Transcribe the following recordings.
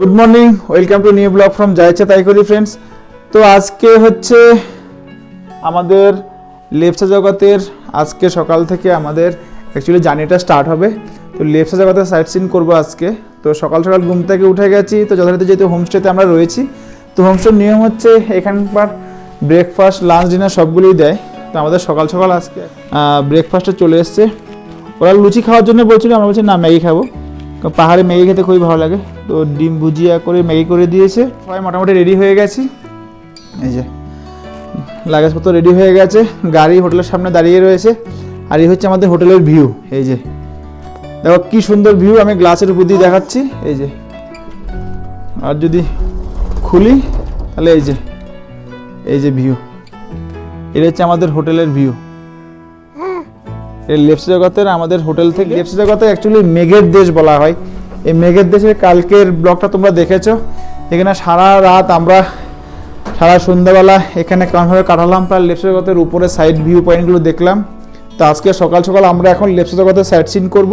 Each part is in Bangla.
Good morning welcome to new blog from যাইছে তাই করি ফ্রেন্ডস তো আজকে হচ্ছে আমাদের লেপসা জগতের আজকে সকাল থেকে আমাদের অ্যাকচুয়ালি জার্নিটা স্টার্ট হবে। তো লেপসা জগতের সাইট সিন করব আজকে। তো সকাল সকাল ঘুম থেকে উঠে গেছি। তো যথারীতি যেহেতু হোমস্টেতে আমরা রয়েছি, তো হোমস্টের নিয়ম হচ্ছে এখানকার ব্রেকফাস্ট লাঞ্চ ডিনার সবগুলোই দেয়। তো আমাদের সকাল সকাল আজকে ব্রেকফাস্টে চলে এসছে। ওরা লুচি খাওয়ার জন্য বলছিল, আমরা বলছি, না, ম্যাগি খাব। পাহাড়ে ম্যাগি খেতে খুবই ভালো লাগে। তো ডিম ভুজিয়া করে ম্যাগি করে দিয়েছে। সবাই মোটামুটি রেডি হয়ে গেছি। এই যে লাগেজপত্র রেডি হয়ে গেছে। গাড়ি হোটেলের সামনে দাঁড়িয়ে রয়েছে। আর এই হচ্ছে আমাদের হোটেলের ভিউ এই যে, দেখো কি সুন্দর ভিউ আমি গ্লাসের উপর দিয়ে দেখাচ্ছি। এই যে, আর যদি খুলি, তাহলে এই যে এই যে ভিউ এটা হচ্ছে আমাদের হোটেলের ভিউ লেপস জগতের আমাদের হোটেল থেকে লেপসি জগতে অ্যাকচুয়ালি মেঘের দেশ বলা হয়। এই মেঘের দেশের কালকের ব্লগটা তোমরা দেখেছ। এখানে সারা রাত আমরা সারা সন্ধ্যাবেলা এখানে কেমনভাবে কাটালাম প্রায় লেপসি জগতের উপরে সাইড ভিউ পয়েন্টগুলো দেখলাম। তো আজকে সকাল সকাল আমরা এখন লেপসি জগতের সাইট সিন করব।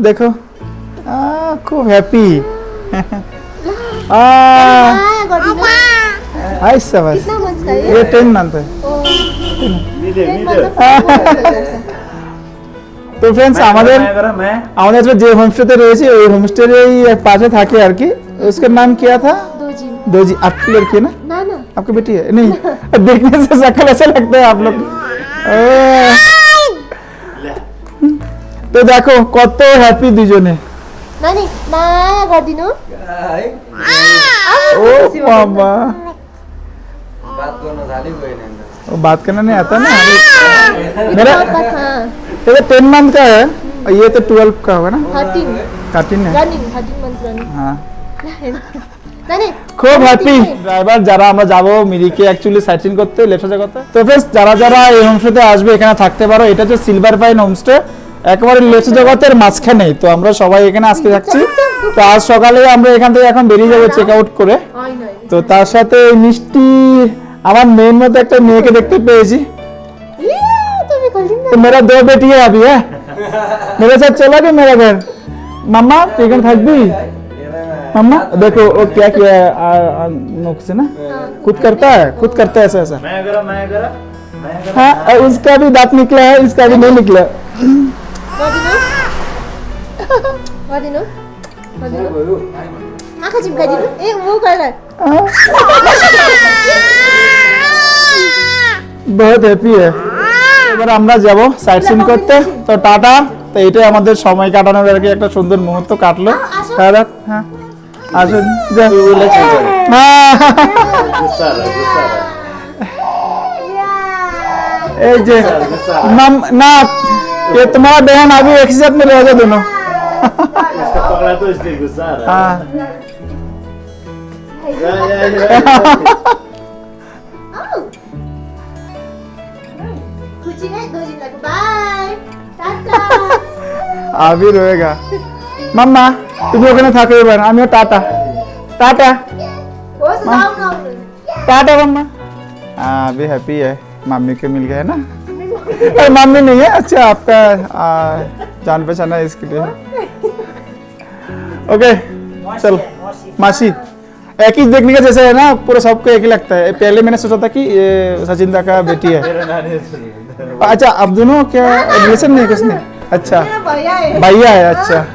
মাম্মা দেখো আহ, খুব হ্যাপি হাই সাবাস कितना मंथ का है ये टेन मंथ है তো ফ্রেন্ডস আমাদের আমাদের আজকে যে হোমস্টেতে রয়েছে ওই হোমস্টের এই পাশে থাকে আর কি उसका नाम क्या था दो जी दो जी आपकी लड़की है ना ना ना आपकी बेटी है नहीं देखने से शक्ल ऐसा लगता है आप लोग আহ। তো দেখো কত হ্যাপি দুজনে नानी माया गरिदिनु ओ बाबा बात गर्न थाल्यो गएन अन्त वो बात करना नहीं आता ना मेरा हाँ ये तो टेन मंथ का है और ये तो ट्वेल्व का होगा ना थर्टिन थर्टीन है रनिङ थर्टिन मन्थ रनिङ हाँ नानी খুব হ্যাপি ড্রাইভার যারা আমরা যাব মিরিকে অ্যাকচুয়ালি সাইট সিন করতে লেফট করতে তো ফ্রেন্ডস যারা যারা এই হোমস্টেতে আসবে এখানে থাকতে পারো এটা হচ্ছে সিলভার পাইন হোমস্টে একেবারে লেফট জগতের মাঝখানে তো আমরা সবাই এখানে আজকে থাকছি তো আজ সকালে আমরা এখান থেকে এখন বেরিয়ে যাবো চেক আউট করে होइन তো তার সাথে এই মিষ্টি আমার মেয়ের মধ্যে একটা মেয়েকে দেখতে পেয়েছি तपाईँ गरिदिनु तो मेरा दो बेटी है अभी है मेरे साथ चला गया मेरा घर मम्मा चिकन थकबी मम्मा देखो वो क्या किया है आ- आ- नोक से ना खुद करता है खुद करता है ऐसा ऐसा माया गर माया गर माया गर हाँ और उसका भी दांत निकला है इसका भी नहीं निकला गरिदिनु गरिदिनु गरिदिनु भयो आँखा चिम्काइदिनु ए म गरेर हाँ, बहुत হ্যাপি है এবার আমরা যাব সাইট সিন করতে তো টাটা তো এটাই আমাদের সময় কাটানোর আর কি একটা সুন্দর মুহূর্ত কাটলো হ্যাঁ রাত, হ্যাঁ আসুন যা হ্যাঁ गुस्सा र गुस्सा र এই যে মাম না ये तुम्हारा बहन अभी एक ही साथ में रह दोनों उसको पकड़ा तो इसलिए गुस्सा आ रहा हाँ है या, या, या। खुसी है दो जिल्लाको बाई टाटा अभी रहेगा মাম্মা তুমি ওখানে থাকো এবার আমিও টাটা টাটা होस् आउनु आउनु टाटा मम्मा हाँ अभी हैप्पी है मम्मी के मिल गए ना अरे मम्मी नहीं है अच्छा आपका आ, जान पहचान है इसके लिए ओके चल। मासी। एक ही देखने का जैसा है ना पूरा सबको एक ही लगता है। पहले मैंने सोचा था कि ये सचिन दा का बेटी है। अच्छा अब दोनों क्या रिलेशन नहीं कुछ नहीं अच्छा भैया है। अच्छा।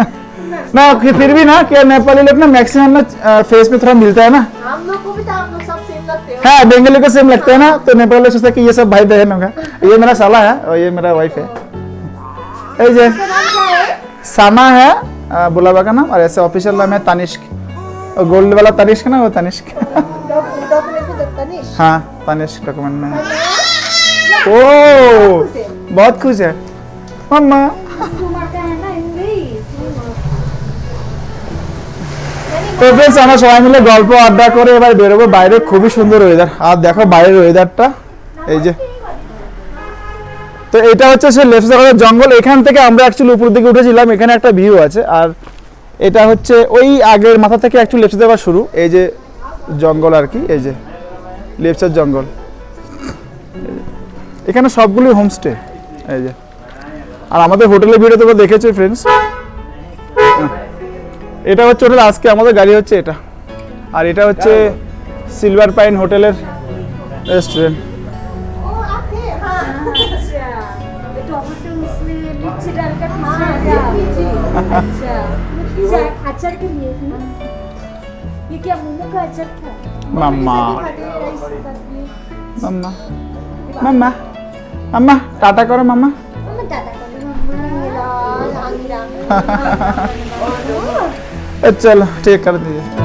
ना फिर फिर भी ना क्या नेपाली लोग ना मैक्सिमम ना फेस पे थोड़ा मिलता है ना। हम लोग को भी तो आप लोग सब सेम लगते हो। हाँ बंगाली को सेम लगता है ना तो नेपाली लोग सोचते हैं कि ये सब भाई बहन होगा। ये मेरा साला है और ये मेरा वाइफ है। है? सामा है अ, बुलावा का नाम और ऐसे ऑफिशियल नाम है तनिष्क और गोल्ड वाला तनिष्क ना वो तनिष्क डॉक्यूमेंट पे तो तनिष हाँ तनिष्क डॉक्यूमेंट में है। ओ बहुत खुश है मम्मा তো ফ্রেন্ডস আমরা সবাই মিলে গল্প আড্ডা করে এবার বেরোবো বাইরে খুবই সুন্দর ওয়েদার আর দেখো বাইরের ওয়েদারটা এই যে তো এটা হচ্ছে সে লেফট জঙ্গল। এখান থেকে আমরা অ্যাকচুয়ালি উপর দিকে উঠেছিলাম এখানে একটা ভিউ আছে। আর এটা হচ্ছে ওই আগের মাথা থেকে অ্যাকচুয়ালি লেফট সাইডে শুরু। এই যে জঙ্গল আর কি এই যে সাইড জঙ্গল। এখানে সবগুলোই হোমস্টে এই যে। আর আমাদের হোটেলের ভিডিও তোমরা দেখেছ ফ্রেন্ডস এটা হচ্ছে হোটেল আজকে আমাদের গাড়ি হচ্ছে এটা। আর এটা হচ্ছে সিলভার পাইন হোটেলের রেস্টুরেন্ট अच्छा अचार के लिए ये क्या मोमो का अचार था मम्मा मम्मा मम्मा मम्मा टाटा करो मम्मा चलो ठीक कर दीजिए